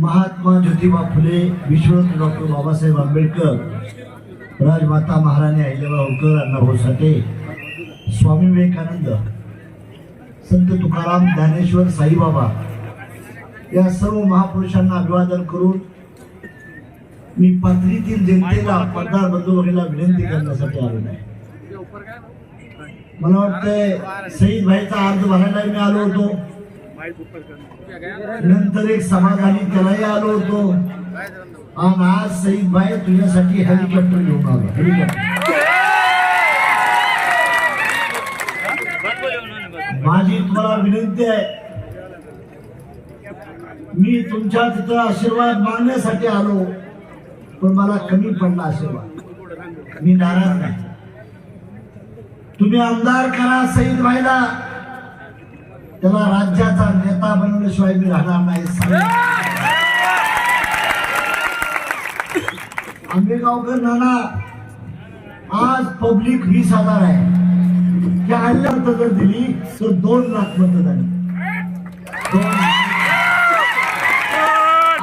Mahatma Jyotiba Phule विश्वरत्न doctor Babasaheb Ambedkar राजमाता महाराणी अहिल्याबाई होळकर अण्णाभाऊ साठे स्वामी विवेकानंद संत तुकाराम ज्ञानेश्वर साईबाबा या सर्व महापुरुषांना अभिवादन करून मी पाथरीतील जनतेला मतदार बंधू विनंती करण्यासाठी आलो आहे. मला वाटतंय सईद भाईचा अर्ज भरायला मी आलो होतो. नंतर एक समाधानी त्यालाही आलो होतो. आणि आज सईद भाई तुझ्यासाठी हेलिकॉप्टर घेऊन आलो. हेलिकॉप्टर माझी तुम्हाला विनंती आहे. मी तुमच्या तिथं आशीर्वाद मागण्यासाठी आलो पण मला कमी पडला आशीर्वाद. मी नाराज नाही. तुम्ही आमदार करा सईद भाईला. त्याला राज्याचा नेता बनवल्याशिवाय मी राहणार नाही आंबेगावकर नाना आज पब्लिक वीस हजार आहे. त्या हल्ल्यात जर दिली तर दोन लाख मतं झाली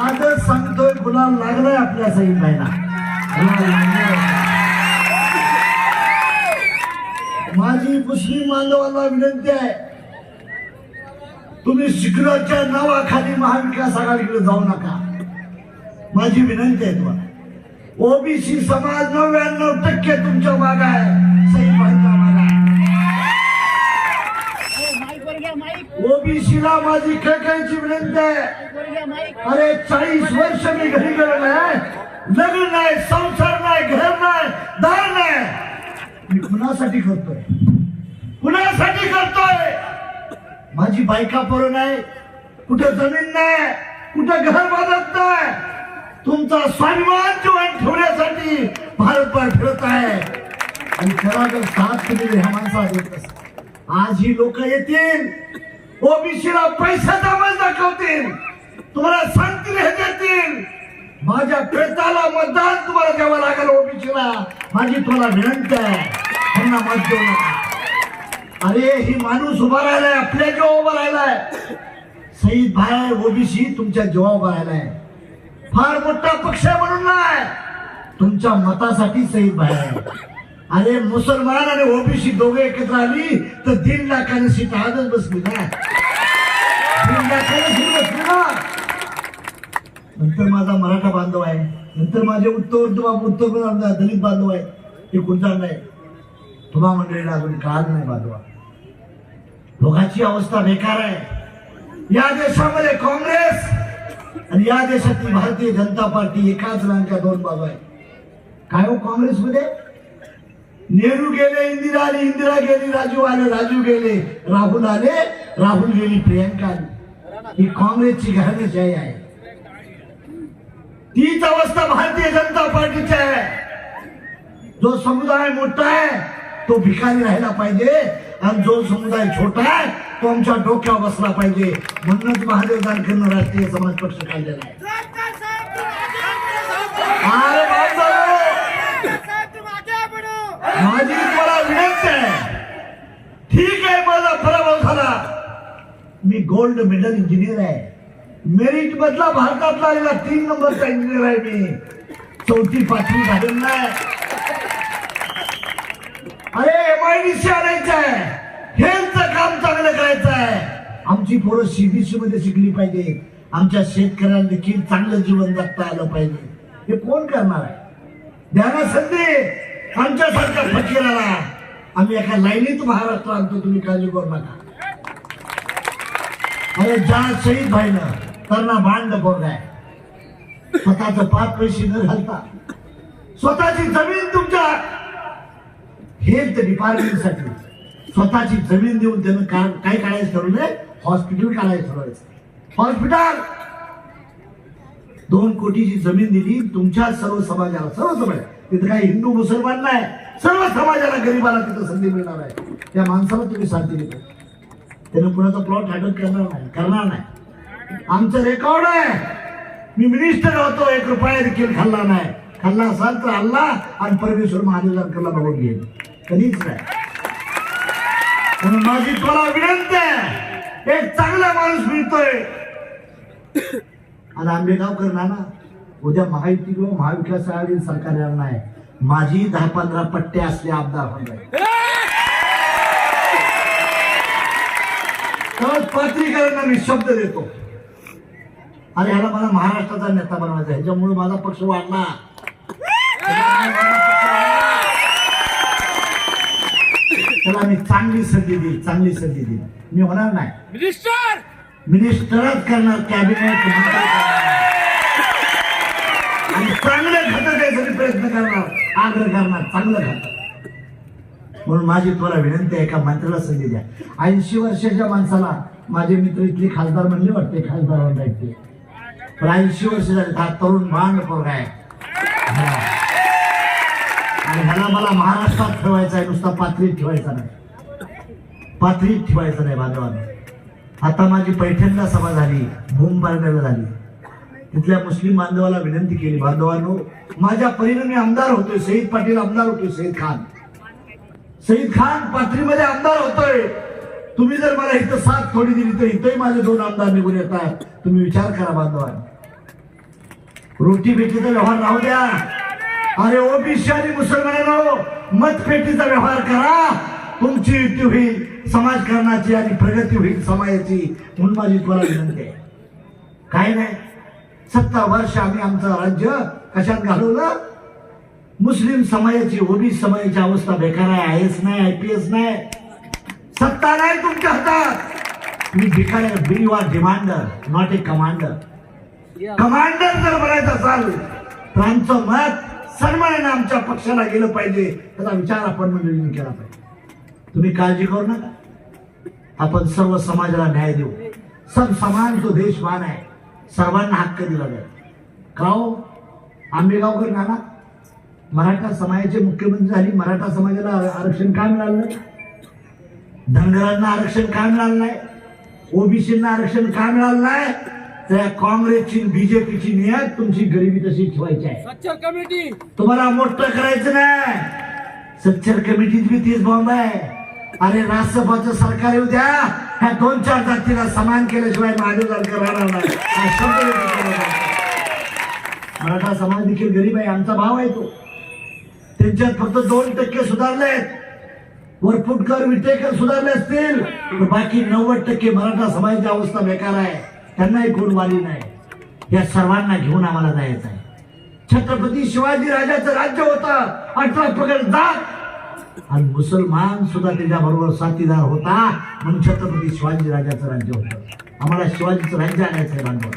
आजच सांगतोय गुलाम लागलाय आपल्या सईद भाईला माझी मुस्लिम बांधवांना विनंती आहे तुम्ही शिखराच्या नावाखाली महाविकास आघाडीकडे जाऊ नका. माझी विनंती आहे तुम्हाला. ओबीसी समाज नव्याण्णव टक्के तुमच्या माग आहे. सही माग आहे. ओबीसीला माझी कळकळीची विनंती आहे. अरे चाळीस वर्ष मी घरी गेलो नाही लग्न नाही संसार नाही घर नाही दार नाही. मी कुणासाठी करतोय? कुणासाठी करतोय? माझी बायका पोरं नाही कुठे जमीन नाही कुठे घर बांधत नाही. तुमचा स्वाभिमान जीवन ठेवण्यासाठी भारतभर फिरत आहे. आणि त्याला जर साथ केलेली ह्या माणसा आज ही लोक येतील ओबीसीला पैसा मत दाखवतील तुम्हाला सांगतील हे देतील. माझ्या प्रेताला मतदान तुम्हाला द्यावं लागेल ओबीसीला. माझी तुम्हाला विनंती आहे. त्यांना मत देऊ नका. अरे ही माणूस उभा राहिलाय आपल्या जेव्हा उभा राहिलाय. सईद भाई ओबीसी तुमच्या जेव्हा उभा राहिलाय. फार मोठा पक्ष आहे म्हणून नाही. तुमच्या मतासाठी सईद भाई आहे. अरे मुसलमान आणि ओबीसी दोघे एकत्र आली तर दीड लाखाने सीट आजच बसली ना. दीड लाखाने सीट बसली ना. नंतर माझा मराठा बांधव आहे. नंतर माझे उत्तर उत्तर दलित बांधव आहे. ते कोणता नाही तुम्हा मंडळीला अजून काळ नाही बांधवा. लोकांची अवस्था बेकार आहे. या देशामध्ये काँग्रेस आणि या देशातली भारतीय जनता पार्टी एकाच रंगाच्या दोन बाजू आहे. काय हो काँग्रेसमध्ये? नेहरू गेले इंदिरा आली इंदिरा गेली राजू आले राजू गेले राहुल आले राहुल गेली प्रियंका आली. ही काँग्रेसची घराणेशाही आहे. तीच अवस्था भारतीय जनता पार्टीची आहे. जो समुदाय मोठा आहे तो भिकारी राहिला पाहिजे. आणि जो समुदाय छोटा आहे तो आमच्या डोक्यावर बसला पाहिजे. म्हणूनच महादेव जानकरनं राष्ट्रीय समाज पक्ष काढलेला आहे. माझी तुम्हाला विनंती आहे. ठीक आहे माझा पराभव झाला. मी गोल्ड मेडल इंजिनियर आहे. मेरिट मधला भारतातला आलेला तीन नंबरचा इंजिनियर आहे मी. चौथी पाचवी झालेली नाही. अरे एम आय डी सी आणायचं आहे हेल्थचं काम चांगलं करायचं आहे आमची पोरं सीबीसी मध्ये शिकली पाहिजे. आमच्या शेतकऱ्यांना देखील चांगलं जीवन जगता आलं पाहिजे. हे कोण करणार आहे? द्या संधी. आमच्यासारख्या फकीराला. आम्ही एका लाईनीत महाराष्ट्र आणतो तुम्ही काळजी करू नका. अरे ज्या शहीद भाईनं त्यांना भांड आहे? स्वतःच पाच पैसे न घालता. स्वतःची जमीन तुमच्या हेल्थ डिपार्टमेंटसाठी स्वतःची जमीन देऊन त्यानं काम काय काढायचं ठरवलंय हॉस्पिटल काढायचं ठरवायचं. हॉस्पिटल! दोन कोटीची जमीन दिली तुमच्या सर्व समाजाला सर्व समाज. तिथं काही हिंदू मुसलमान नाही. सर्व समाजाला गरीबाला तिथं संधी मिळणार आहे. त्या माणसाला तुम्ही शांती देतो त्यानं कुणाचा प्लॉट अटक करणार नाही करणार नाही. आमचं रेकॉर्ड आहे. मी मिनिस्टर होतो एक रुपया देखील खाल्ला नाही. खाल्ला असाल तर अल्लाह आणि परमेश्वर महादेव जानकरला बघून घेईल. कधीच नाही म्हणून माझी तुम्हाला विनंती आहे एक चांगला माणूस मिळतोय. आणि आंबेगावकर नाना उद्या महायुती किंवा महाविकास आघाडी सरकार येणार नाही. माझी दहा पंधरा पट्टे असले आमदार होणार तर पत्रिकांना मी शब्द देतो. आणि ह्याला मला महाराष्ट्राचा नेता बनवायचा ह्याच्यामुळे माझा पक्ष वाढला. त्याला मी चांगली संधी देईल चांगली संधी देईल. मी होणार नाही. मिनिस्टर! मिनिस्टरच करणार कॅबिनेट. आणि चांगले घटक यासाठी प्रयत्न करणार आग्रह करणार चांगलं घटक म्हणून माझी तुला विनंती आहे एका मंत्र्याला संधी द्या. ऐंशी वर्षाच्या माणसाला माझे मित्र इथले खासदार म्हणले वाटते खासदार वाटायचे पण ऐंशी वर्ष झाले हा तरुण भांड पोरगा आहे. आणि ह्याला मला महाराष्ट्रात ठेवायचा आहे नुसता पाथरीत ठेवायचा नाही. पाथरीत ठेवायचा नाही बांधवांना. आता माझी पैठणला सभा झाली भूमपारण्याला झाली. तिथल्या मुस्लिम बांधवाला विनंती केली बांधवांनो माझ्या परीने मी आमदार होतोय सईद पाटील आमदार होतोय सईद खान. सईद खान पाथरीमध्ये आमदार होतोय. तुम्ही जर मला इथं साथ थोडी दिली तर इथंही माझे दोन आमदार निघून येतात. तुम्ही विचार करा बांधवान. रोटी बेटीचा व्यवहार राहू द्या. अरे ओबीसी आणि मुसलमानांनो मतपेटीचा व्यवहार करा. तुमची युती होईल समाजकारणाची आणि प्रगती होईल समाजाची म्हणून माझी तुम्हाला विनंती आहे. काय नाही. सत्तर वर्ष आम्ही आमचं राज्य कशात घालवलं? मुस्लिम समाजाची ओबीसी समाजाची अवस्था बेकार आहे आय एस नाही आय पी एस नाही. सत्ता नाही तुमच्या हातात. तुम्ही भिकार be you are demander not a commander commander जर बनायचं असाल तर आमचं मत सन्मानाने आमच्या पक्षाला गेलं पाहिजे त्याचा विचार आपण मंडळीने केला पाहिजे. तुम्ही काळजी करू नका. आपण सर्व समाजाला न्याय देऊ. सब समान तो देशमान आहे. सर्वांना हक्क दिला जाईल. काव आंबेगावकर नाना मराठा समाजाचे मुख्यमंत्री झाली मराठा समाजाला आरक्षण का मिळालं धनगरांना आरक्षण का मिळालं नाही? ओबीसींना आरक्षण का मिळालं नाही? त्या काँग्रेसची बीजेपीची नियत तुमची गरिबी तशी ठेवायची आहे. सच्चर कमिटी. तुम्हाला मोठं करायचं नाही. सच्चर कमिटीत बी तीच बॉम्ब आहे. अरे राष्ट्रपतीचं सरकार येऊ द्या. ह्या दोन चार जातीला समान केल्याशिवाय महादेव जानकर राहणार नाही. हा शब्द व्यक्त केला जातो. मराठा समाज देखील गरीब आहे आमचा भाव आहे तो. त्यांच्यात फक्त दोन टक्के सुधारलेत. वरपुटकर विटेकर सुधारले असतील बाकी नव्वद टक्के मराठा समाजाची अवस्था बेकार आहे. त्यांनाही कोण वाली नाही. या सर्वांना घेऊन आम्हाला जायचं आहे छत्रपती शिवाजी राजाचं राज्य होतं. अठरा पगड जात. आणि मुसलमान सुद्धा त्याच्या बरोबर साथीदार होता. म्हणून छत्रपती शिवाजी राजाचं राज्य होतं. आम्हाला शिवाजीचं राज्य आणायचं आहे बांधव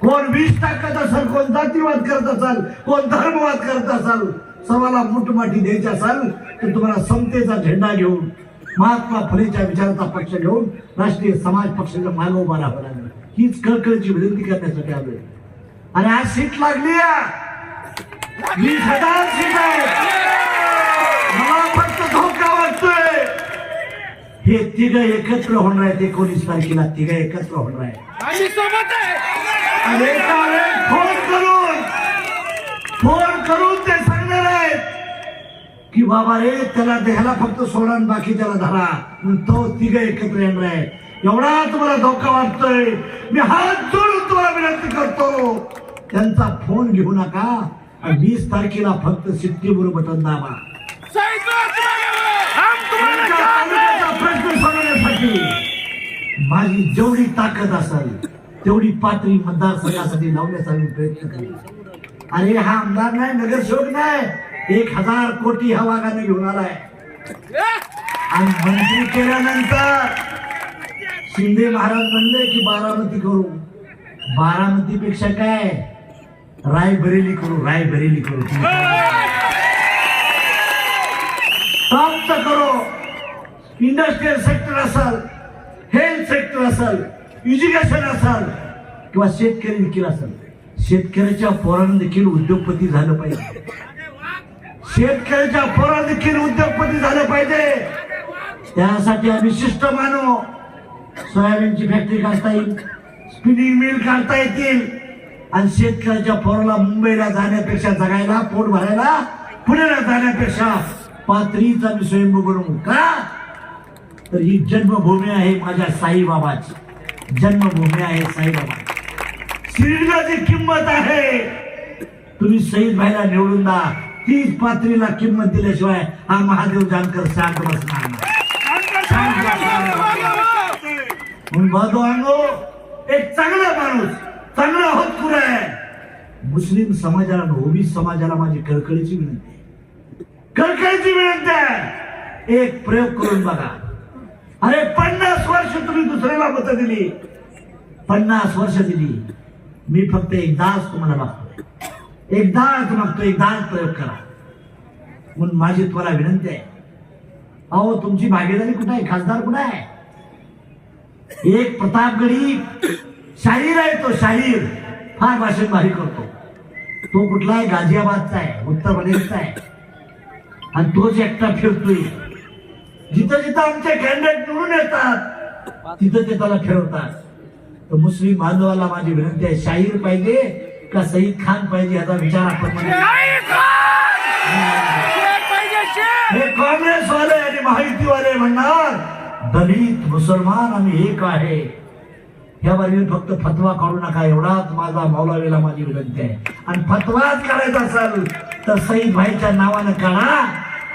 कोण विष टाकत असाल कोण जातीवाद करत असाल कोण धर्मवाद करत असाल सर्वाला मुठमाठी द्यायची असाल तर तुम्हाला समतेचा झेंडा घेऊन महात्मा फुलेच्या विचाराचा पक्ष घेऊन राष्ट्रीय समाज पक्षाच्या मागे उभा राहावं लागेल. हीच कळकळीची विनंती करण्यासाठी आलोय. आणि आज सीट लागली. वीस हजार सीट आहे. मला फक्त धोका वाटतोय. हे तिघ एकत्र होणार आहेत एकोणीस तारखेला. तिघ एकत्र होणार आहे. आणि फोन करून फोन करून ते की बाबा रे त्याला देहाला फक्त सोडा बाकी त्याला धरा. तो तिघ एकत्र येणार आहे. एवढा तुम्हाला धोका वाटतोय. मी हात जोडून तुम्हाला विनंती करतो. त्यांचा फोन घेऊ नका. वीस तारखेला फक्त सिट्टीवर बटन दाबा प्रश्न सोडवण्यासाठी. माझी जेवढी ताकद असेल तेवढी पातळी मतदारसंघासाठी लावण्याचा मी प्रयत्न करेन. अरे हा आमदार नाही नगरसेवक नाही. एक हजार कोटी ह्या वाघाने घेऊन आलाय. आणि मंत्री केल्यानंतर शिंदे महाराज म्हणले की बारामती करू. बारामती पेक्षा काय? रायबरेली करू रायबरेली करू. प्राप्त करो. इंडस्ट्रियल सेक्टर असेल हेल्थ सेक्टर असेल एज्युकेशन असेल किंवा शेतकरी देखील असेल. शेतकऱ्याच्या पोरानं देखील उद्योगपती झालं पाहिजे. शेतकऱ्याच्या पोरा देखील उद्योगपती झालं पाहिजे. त्यासाठी आम्ही शिष्ट मानू. सोयाबीनची फॅक्टरी काढता येईल. स्पिनिंग मिल काढता येतील. आणि शेतकऱ्याच्या पोराला मुंबईला जाण्यापेक्षा जगायला पोट भरायला पुण्याला जाण्यापेक्षा पात्रीच मी स्वयंभू बनवू का? तर ही जन्मभूमी आहे माझ्या साईबाबाची. जन्मभूमी आहे साईबाबा शरीराची किंमत आहे. तुम्ही सईद भाईला निवडून द्या. तीच पात्रीला किंमत दिल्याशिवाय हा महादेव जानकर शांत बसणार नाही. म्हणून एक चांगला माणूस चांगला होत आहे. मुस्लिम समाजाला ओबी समाजाला माझी कळकळीची विनंती आहे. कळकळीची विनंती आहे. एक प्रयोग करून बघा. अरे पन्नास वर्ष तुम्ही दुसऱ्याला मत दिली. पन्नास वर्ष दिली. मी फक्त एकदाच तुम्हाला मागतो एकदाच मागतो एकदाच प्रयोग करा. म्हणून माझी तुम्हाला विनंती आहे. अहो तुमची भागीदारी कुठं आहे? खासदार कुठं आहे? एक प्रतापगडी शाहीर आहे तो शाहीर. फार भाषण भारी करतो. तो कुठला आहे? गाझियाबादचा आहे उत्तर प्रदेशचा आहे. आणि तोच एकटा फिरतोय. जिथं जिथं आमचे कॅन्डिडेट निवडून येतात तिथं ते त्याला फिरवतात. तर मुस्लिम बांधवाला माझी विनंती आहे शाहीर पाहिजे का सईद खान पाहिजे याचा विचार आपण हे काँग्रेसवाले आणि माहितीवाले म्हणणार दलित मुसलमान आम्ही एक आहे. यावर फक्त फतवा काढू नका एवढाच माझा मौलावीला माझी विनंती आहे. आणि फतवाच काढायचा असेल तर सईद भाईच्या नावानं काढा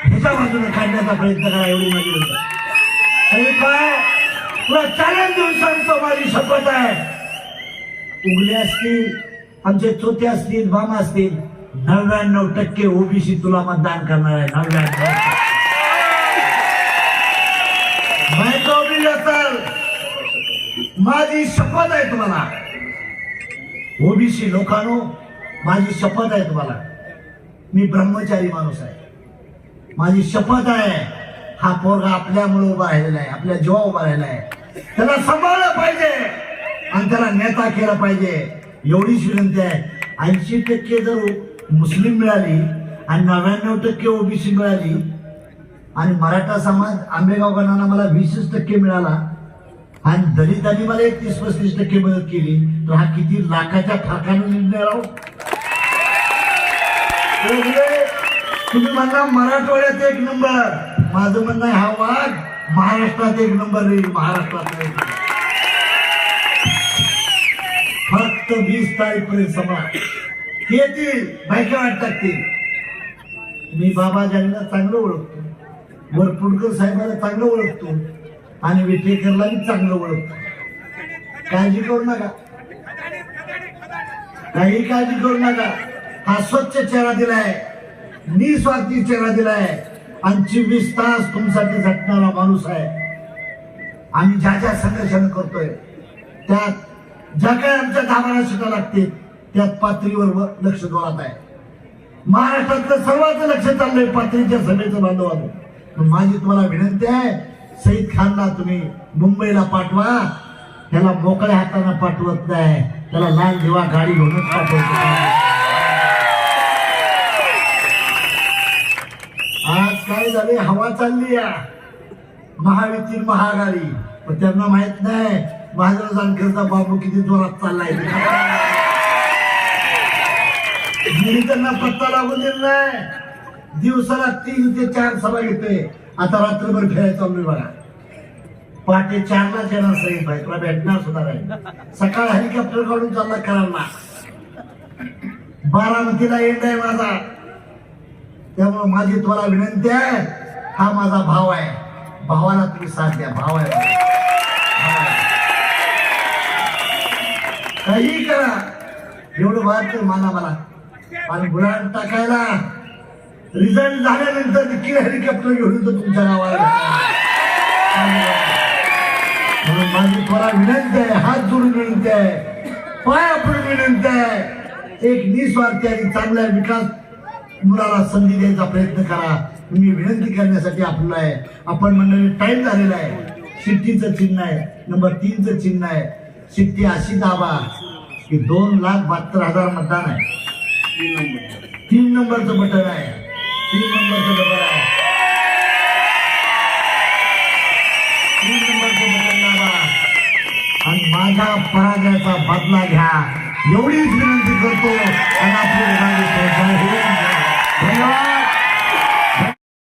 ह्याच्या बाजूने काढण्याचा प्रयत्न करा एवढी माझी विनंती भाई तुला चॅलेंज देऊन सांगतो माझी शपथ आहे. उगले असतील आमचे चोते असतील मामा असतील नव्याण्णव टक्के ओबीसी तुला मतदान करणार आहे नव्याण्णव माहिती माझी शपथ आहे तुम्हाला. ओबीसी लोकांनो माझी शपथ आहे तुम्हाला. मी ब्रह्मचारी माणूस आहे. माझी शपथ आहे हा पोरगा आपल्यामुळे उभा राहिलेला आहे आपल्या जीवा उभा राहिला आहे. त्याला सांभाळलं पाहिजे आणि त्याला नेता केला पाहिजे. एवढीच विनंती आहे. ऐंशी टक्के जर मुस्लिम मिळाली आणि नव्याण्णव टक्के ओबीसी मिळाली आणि मराठा समाज आंबेगावकरांना मला वीसच टक्के मिळाला आणि दलितांनी मला एक तीस पस्तीस टक्के मदत केली तर हा किती लाखाच्या फरकाने निर्णय राहू तुम्ही म्हणला मराठवाड्यात एक नंबर. माझं म्हणणं आहे हा वाघ महाराष्ट्रात एक नंबर येईल महाराष्ट्रात एक वीस तारीखपर्यंत पर्यंत येतील माहिती वाट टाकतील मी बाबाजांना चांगलं ओळखतो वरपुडकर साहेबांना चांगलं ओळखतो आणि विटेकरला मी चांगलं ओळखतो. काळजी करू नका. काही काळजी करू नका. हा स्वच्छ चेहरा दिलाय. निस्वार्थी चेहरा दिलाय. आणि चोवीस तास तुमच्यासाठी झटणारा माणूस आहे. आम्ही ज्या ज्या संघर्षण करतोय त्यात ज्या काय आमच्या दाबाला शिका लागते त्यात पातळीवर व- लक्ष दोरात आहे. महाराष्ट्रातलं सर्वांचं लक्ष चाललंय पातळीच्या सभेचं बांधवानं पण माझी तुम्हाला विनंती आहे सईद खानला तुम्ही मुंबईला पाठवा. त्याला मोकळ्या हाताने पाठवत नाही. त्याला लाल दिवा गाडी घेऊनच पाठवतो. आज काय झाले? हवा चालली या महायुती महागाडी पण त्यांना माहीत नाही महादेव जानकरचा बाबू किती जोरात चाललाय? मी त्यांना पत्ता लागून दिला दिवसाला तीन ते चार सभा घेते आता रात्रभर फिरायला चाललोय बघा. पहाटे चारला येणार सही भाई तुला भेटणार सुद्धा नाही. सकाळ हेलिकॉप्टर काढून चालला करांना. बारामतीला एंड आहे माझा. त्यामुळे माझी तुम्हाला विनंती आहे. हा माझा भाव आहे. भावाला तुम्ही साथ द्या. भाव आहे. एवढं बाहेर मला मला. आणि बुलान टाकायला रिझल्ट झाल्यानंतर देखील हेलिकॉप्टर घेऊन येतो तुमच्या गावाला. म्हणून माझी तुम्हाला विनंती आहे हात जोडून विनंती आहे पाय आपण विनंती आहे. एक निस्वार्थी आणि चांगला विकास मुलाला संधी द्यायचा प्रयत्न करा. मी विनंती करण्यासाठी आपला आहे. आपण म्हणलेले टाईम झालेला आहे. शिट्टीचं चिन्ह आहे. नंबर तीनचं चिन्ह आहे. शिट्टी अशी दाबा. की दोन लाख बहात्तर हजार मतदान आहे. तीन नंबरचं बटन आहे. तीन नंबरचं बटन आहे. तीन नंबरचं बटन दाबा. आणि माझ्या पराजयाचा बदला घ्या. एवढीच विनंती करतो. आणि आपली. धन्यवाद.